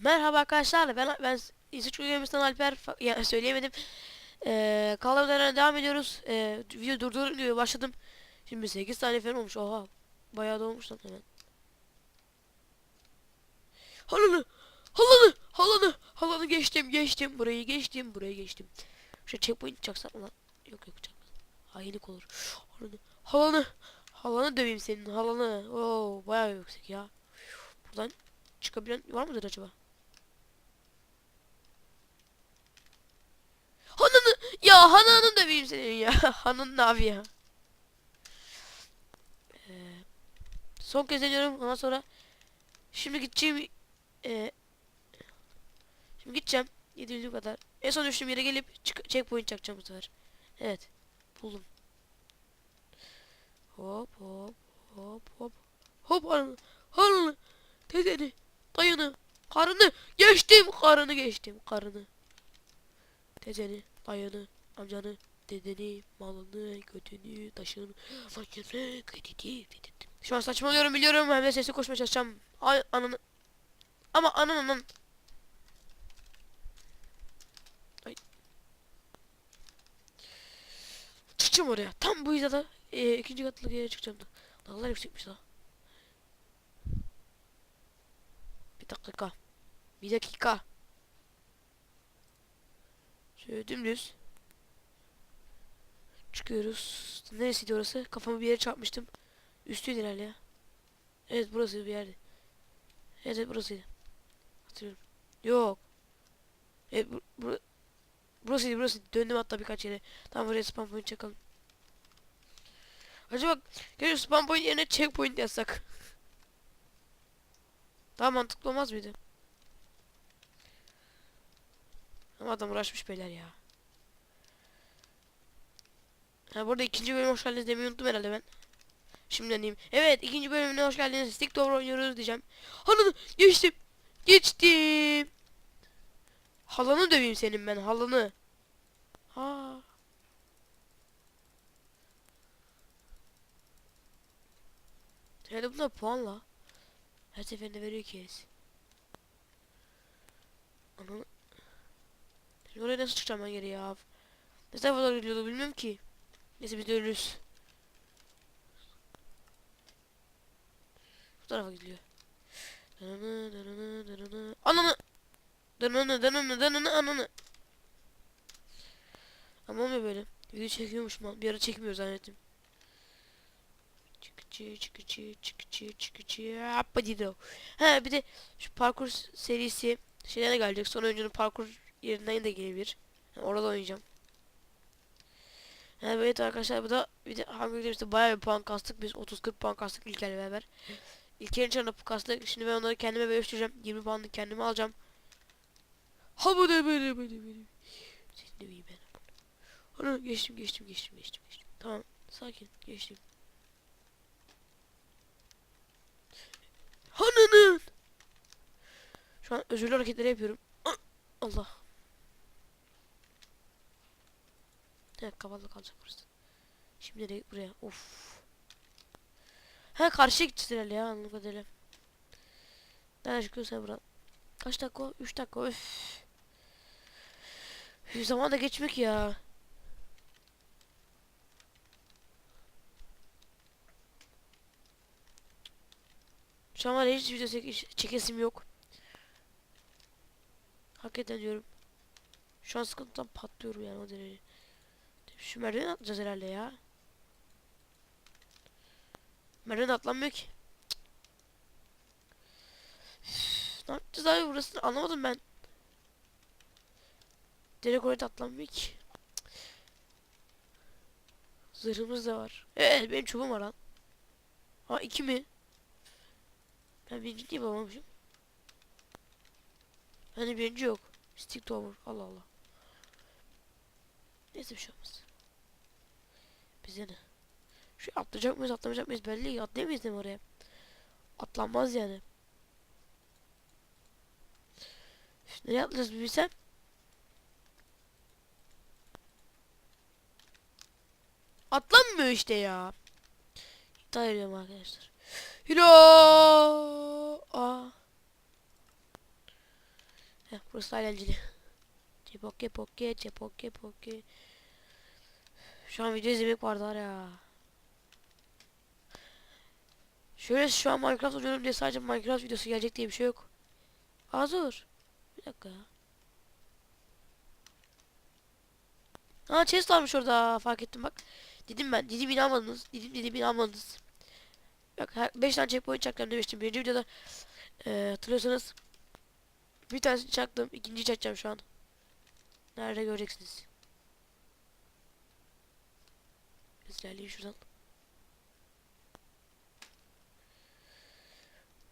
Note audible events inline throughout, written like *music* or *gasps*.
Merhaba arkadaşlar ben ben İzleyici Uygulaması'ndan Alper ya, söyleyemedim. Ee, kaldığımız devam ediyoruz. Ee, video durdurun diyor başladım. Şimdi 8 tane falan olmuş. Oha. Bayağı da olmuş hemen. Halanı! Halanı! Halanı! Halanı geçtim geçtim. Burayı geçtim. Burayı geçtim. Şu checkpoint çaksam lan. Yok yok çakmadım. Hainlik olur. Halanı! Halanı! Halanı döveyim senin halanı. Oo bayağı yüksek ya. Buradan çıkabilen var mıdır acaba? Ya hanını döveyim senin ya. *laughs* Hanın abi ya? Ee, son kez deniyorum ondan sonra şimdi gideceğim ee, şimdi gideceğim 700 kadar. En son düştüğüm yere gelip çık checkpoint çakacağım bu sefer. Evet. Buldum. Hop hop hop hop. Hop hanını. Hanını. Dedeni. Dayını. Karını. Geçtim karını geçtim karını. Tezeni, dayını, amcanı, dedeni, malını, götünü, taşını, fakirini, kredini, dedirttim. Şu an saçmalıyorum biliyorum hem de sesli koşmaya çalışacağım. Ay ananı. Ama anan anan. Ay. Çıkacağım oraya. Tam bu hizada e, ikinci katlı yere çıkacağım da. Dağlar yüksekmiş daha. Bir dakika. Bir dakika. Şöyle dümdüz. Çıkıyoruz. Neresiydi orası? Kafamı bir yere çarpmıştım. Üstüydü herhalde ya. Evet burası bir yerdi. Evet, evet burasıydı. Hatırlıyorum. Yok. Evet bu, bu, burasıydı burasıydı. Döndüm hatta birkaç yere. Tamam buraya spam point çakalım. Acaba keşke spam point yerine checkpoint yazsak. *laughs* Daha mantıklı olmaz mıydı? Ama adam uğraşmış beyler ya. Ha burada ikinci bölüm hoş geldiniz demeyi unuttum herhalde ben. Şimdi diyeyim. Evet ikinci bölümüne hoş geldiniz. Stick Tower oynuyoruz diyeceğim. Halanı geçtim. Geçtim. Halanı döveyim senin ben halanı. Ha. Herhalde bunlar puanla. Her seferinde veriyor ki. Ananı Şimdi oraya nasıl çıkacağım ben geri ya? Ne tarafa doğru gidiyordu bilmiyorum ki. Neyse biz de ölürüz. Bu tarafa gidiyor. Dananı dananı dananı. Ananı. Dananı dananı dananı ananı. Ama olmuyor böyle. Video çekiyormuş lan. Bir ara çekmiyor zannettim. Çıkıcı çıkıcı çıkıcı çıkıcı. Hoppa dido. Ha bir de şu parkur serisi şeylerine gelecek. Son oyuncunun parkur yerinden de gelebilir. Yani orada oynayacağım. Evet arkadaşlar bu da bir de hangi videomuzda bayağı bir puan kastık. Biz 30-40 puan kastık İlker'le beraber. İlker'in çarına kastık. Şimdi ben onları kendime bölüştüreceğim. 20 puanını kendime alacağım. Ha bu da böyle böyle böyle. Seni iyi ben. Ana geçtim geçtim geçtim geçtim geçtim. Tamam sakin geçtim. Hanının. Şu an özürlü hareketleri yapıyorum. Ah, Allah. Evet kapalı kalacak burası. Şimdi de buraya. Of. Ha karşıya herhalde ya anladığım kadarıyla. Nereden çıkıyorsun buradan? Kaç dakika? o? 3 dakika. Öf. Üf, Zaman da geçmek ya. Şu an var hiç video çek çekesim yok. Hakikaten diyorum. Şu an sıkıntıdan patlıyorum yani o derece. Şu merdiven atlayacağız herhalde ya. Merdiven atlanmıyor ki. Üf, ne yapacağız abi burasını anlamadım ben. Direkt oraya atlanmıyor ki. Zırhımız da var. Evet benim çubuğum var lan. Ha iki mi? Ben birinci niye bulamamışım? Hani birinci yok. Stick to over. Allah Allah. Neyse bir şey olmaz. Bize ne? Şu atlayacak mıyız atlamayacak mıyız belli değil. Atlayamayız değil mi oraya? Atlanmaz yani. Üf, nereye atlayacağız bir bilsem. Atlanmıyor işte ya. İptal ediyorum arkadaşlar. Hilo. Aa. Heh, burası eğlenceli. Cepoke poke cepoke poke. Şu an video izlemek vardı var ya. Şöyle şu an Minecraft oynuyorum diye sadece Minecraft videosu gelecek diye bir şey yok. Az. Bir dakika. Aa chest varmış orada fark ettim bak. Dedim ben. Dedim inanmadınız. Dedim dedim inanmadınız. Bak 5 tane checkpoint çakacağım demiştim. Birinci videoda e, hatırlıyorsanız bir tanesini çaktım. ikinciyi çakacağım şu an. Nerede göreceksiniz. Biraz ilerleyeyim şuradan.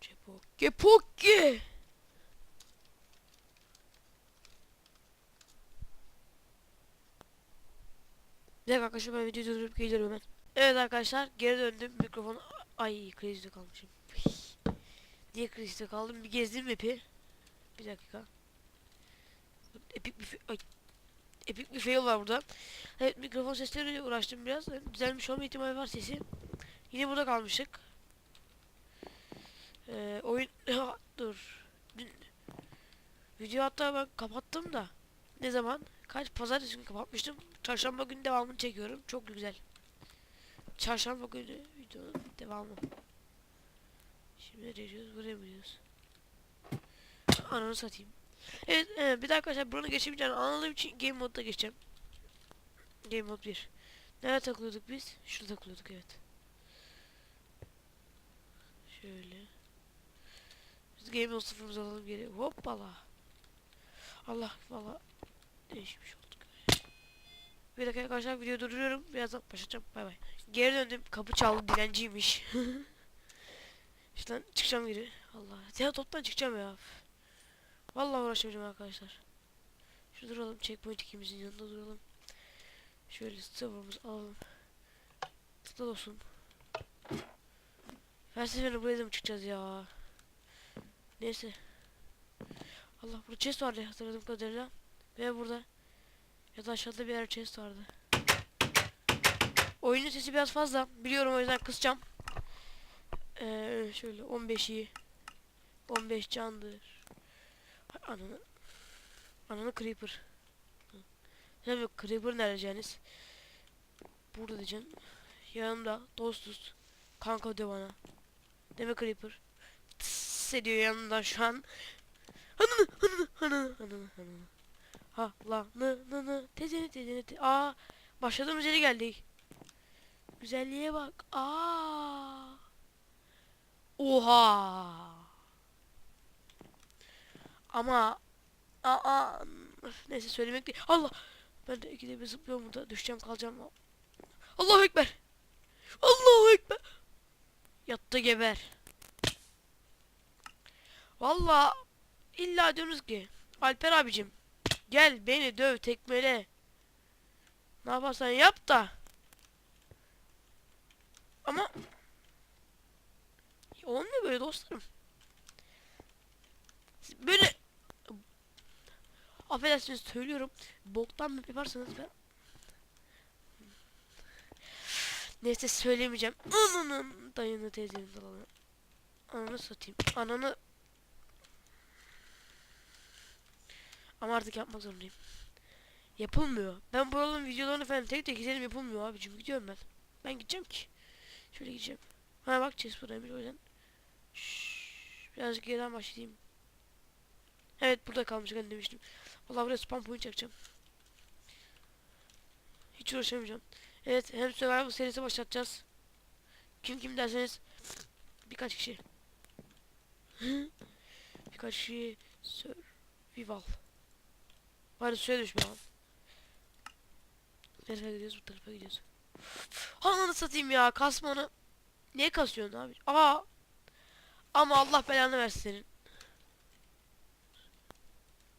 Cepoke poke. Bir dakika arkadaşlar ben videoyu durdurup geliyorum hemen. Evet arkadaşlar geri döndüm mikrofonu ay krizde kalmışım. *laughs* Diye krizde kaldım bir gezdim map'i. Bir dakika. Epik bir ay. Epik bir fail var burada. Evet mikrofon sesleriyle uğraştım biraz. Yani Düzelmiş olma ihtimali var sesi. Yine burada kalmıştık. Ee, oyun *laughs* dur. Dün- Video hatta ben kapattım da. Ne zaman? Kaç pazartesi günü kapatmıştım. Çarşamba günü devamını çekiyorum. Çok güzel. Çarşamba günü videonun devamı. Şimdi nereye gidiyoruz? Buraya mı gidiyoruz? Ananı satayım. Evet, e, bir daha arkadaşlar buranı geçemeyeceğim. Anladığım için game modda geçeceğim. Game mod 1. Nerede takılıyorduk biz? Şurada takılıyorduk evet. Şöyle. Biz game mod sıfırımızı alalım geri. Hoppala. Allah valla değişmiş olduk. Bir dakika arkadaşlar videoyu durduruyorum. Birazdan başlayacağım. Bay bay. Geri döndüm. Kapı çaldı. Dilenciymiş. *laughs* işte çıkacağım geri. Allah. Ya toptan çıkacağım ya. Vallahi uğraşamayacağım arkadaşlar. Şu duralım. Checkpoint ikimizin yanında duralım. Şöyle sıfırımızı alalım. Tıkla olsun. Felsefenin buraya mı çıkacağız ya? Neyse. Allah burada chest vardı hatırladığım kadarıyla. Ve burada ya da aşağıda bir yer chest vardı. Oyunun sesi biraz fazla. Biliyorum o yüzden kısacağım. Ee, şöyle 15 iyi. 15 candır. Ananı. Ananı creeper. Tabii yok creeper nerede Canis? Burada diyeceğim. Yanımda dostuz. Kanka de bana. Deme creeper. Tıs ediyor yanımdan şu an. Hanını hanını hanını hanını hanını. Ha la nı nı nı tezeni tezeni te Aa başladığımız yere geldik. Güzelliğe bak. Aa. Oha. Ama aa neyse söylemek değil. Allah. Ben de ikide bir zıplıyorum burada. Düşeceğim kalacağım. Allahu ekber. Allahu ekber. Yattı geber. Valla illa diyorsunuz ki Alper abicim gel beni döv tekmele. Ne yaparsan yap da. Ama olmuyor böyle dostlarım. Böyle affedersiniz söylüyorum. Boktan mı yaparsanız ben Neyse söylemeyeceğim. Ananın dayını teyzenin dalanı. Ananı satayım. Ananı Ama artık yapmak zorundayım. Yapılmıyor. Ben buraların videolarını falan tek tek izledim yapılmıyor abicim. Gidiyorum ben. Ben gideceğim ki. Şöyle gideceğim. Ha bak chest buradaymış o yüzden. Şşş, birazcık geriden başlayayım. Evet burada kalmış ben demiştim. Vallahi buraya spam point çakacağım. Hiç uğraşamayacağım. Evet hem survival serisi başlatacağız. Kim kim derseniz birkaç kişi. *laughs* birkaç kişi survival. Bari suya düşme lan. Nereye gidiyoruz? Bu tarafa gidiyoruz. Ananı satayım ya kasmanı. Niye kasıyorsun abi? Aa. Ama Allah belanı versin senin.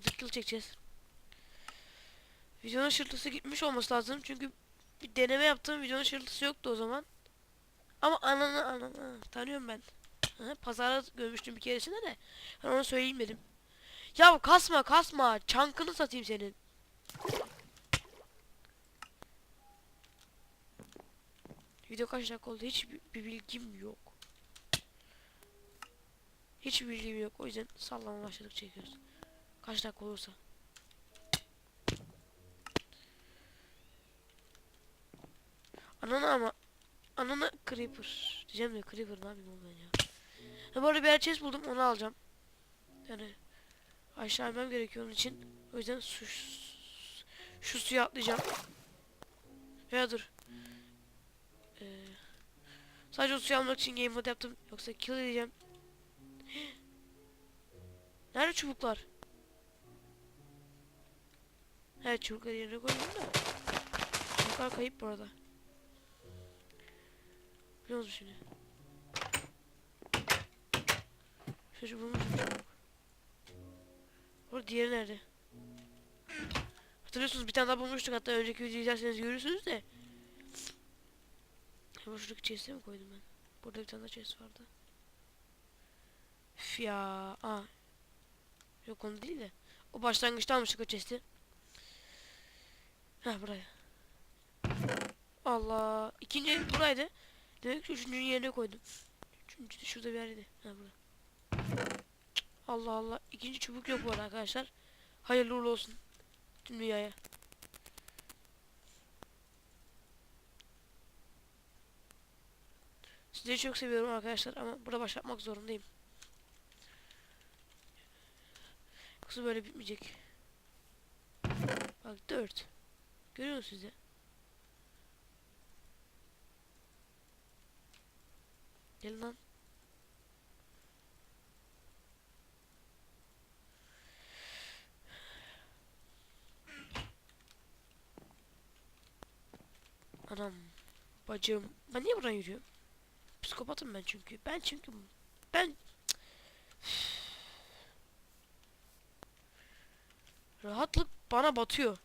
Artık kill çekeceğiz. Videonun şırtısı gitmiş olması lazım çünkü bir deneme yaptığım videonun şırtısı yoktu o zaman. Ama ananı ananı tanıyorum ben. Hı, pazarda görmüştüm bir keresinde de. Ben onu söyleyeyim dedim. Ya kasma kasma. Çankını satayım senin. Video kaç dakika oldu? Hiç bir, bir bilgim yok. Hiç bilgim yok. O yüzden sallama başladık çekiyoruz. Kaç dakika olursa. Ananı ama Ananı Creeper. Diyeceğim de Creeper ne yapayım ben ya. Ha, bu arada bir yer chest buldum onu alacağım. Yani aşağı inmem gerekiyor onun için. O yüzden su, şu suya atlayacağım. Ya dur. Ee, sadece o suyu almak için game mode yaptım. Yoksa kill edeceğim. *gasps* Nerede çubuklar? Evet çubukları yerine koydum da. Çubuklar kayıp bu arada. Biliyor musun şimdi? Şu çubuğumu çubuk. Orada diğeri nerede? Hatırlıyorsunuz bir tane daha bulmuştuk hatta önceki videoyu izlerseniz görürsünüz de. Hemen şuradaki chest'e mi koydum ben? Burada bir tane daha chest vardı. Üf ya. Yok onu değil de. O başlangıçta almıştık o chest'i. Heh buraya. Allah. İkinci buraydı. Demek ki üçüncünün yerine koydum. Üçüncü de şurada bir yerdeydi. Ha burada. Allah Allah. İkinci çubuk yok bu arada arkadaşlar. Hayırlı uğurlu olsun. Tüm dünyaya. Sizleri çok seviyorum arkadaşlar ama burada başlatmak zorundayım. Yoksa böyle bitmeyecek. Bak 4. Görüyor ya? Gelin lan. Anam. Bacım. Ben niye buradan yürüyorum? Psikopatım ben çünkü. Ben çünkü. Ben. Rahatlık bana batıyor.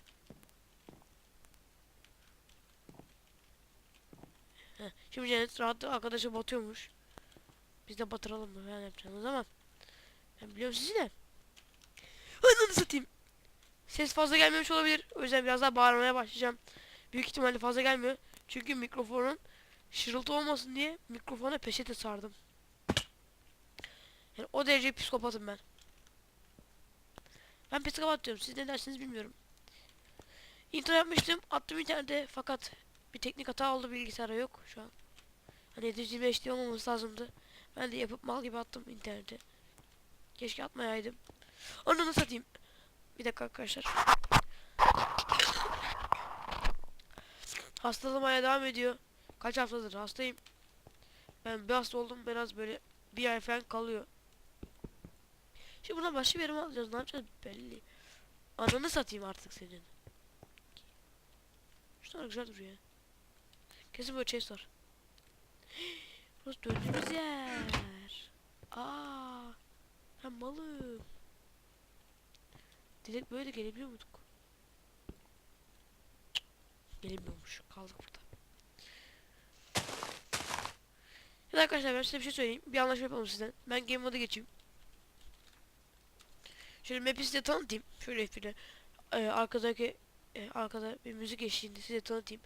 Heh, şimdi Cennet rahatlık arkadaşa batıyormuş. Biz de batıralım mı? Ben yapacağım o zaman. Ben biliyorum sizi de. Ananı satayım. Ses fazla gelmemiş olabilir. O yüzden biraz daha bağırmaya başlayacağım. Büyük ihtimalle fazla gelmiyor. Çünkü mikrofonun şırıltı olmasın diye mikrofona peçete sardım. Yani o derece psikopatım ben. Ben psikopat diyorum. Siz ne dersiniz bilmiyorum. Intro yapmıştım. Attım internete fakat bir teknik hata oldu bilgisayara yok şu an. Hani 725 diye olmaması lazımdı. Ben de yapıp mal gibi attım internete. Keşke atmayaydım. Onu satayım. Bir dakika arkadaşlar. Hastalığım hala devam ediyor. Kaç haftadır hastayım. Ben bir hasta oldum biraz böyle bir ay falan kalıyor. Şimdi buradan başka bir yere alacağız? Ne yapacağız belli. Ananı satayım artık senin. Şunlar güzel duruyor. Kesin böyle chest var. Burası döndüğümüz yer. Aa, ben malım. Direkt böyle gelebiliyor muyduk? Gelemiyormuş. Kaldık burada. Evet arkadaşlar ben size bir şey söyleyeyim. Bir anlaşma yapalım sizden. Ben game moda geçeyim. Şöyle map'i size tanıtayım. Şöyle F1'e. Ee, arkadaki e, arkada bir müzik eşliğinde size tanıtayım.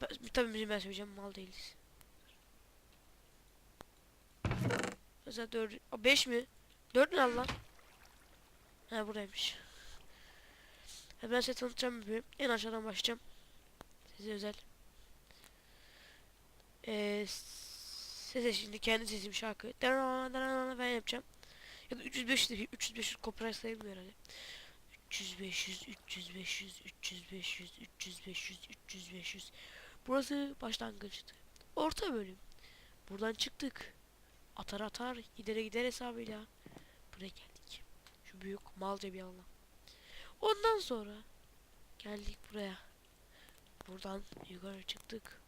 Ben, tabii müziği ben söyleyeceğim. Mal değiliz. Mesela 4 5 mi? 4 ne lan? Ha buradaymış. Ha, ben size tanıtacağım bir bölüm. En aşağıdan başlayacağım. Size özel. Ee, size şimdi kendi sesim şarkı. Ben yapacağım. Ya da 300 500 300 500 copyright sayılmıyor herhalde. 300 500 300 500 300 500 300 500 300 500 Burası başlangıçtı. Orta bölüm. Buradan çıktık. Atar atar gidere gider hesabıyla buraya geldik. Şu büyük malca bir alan. Ondan sonra geldik buraya. Buradan yukarı çıktık.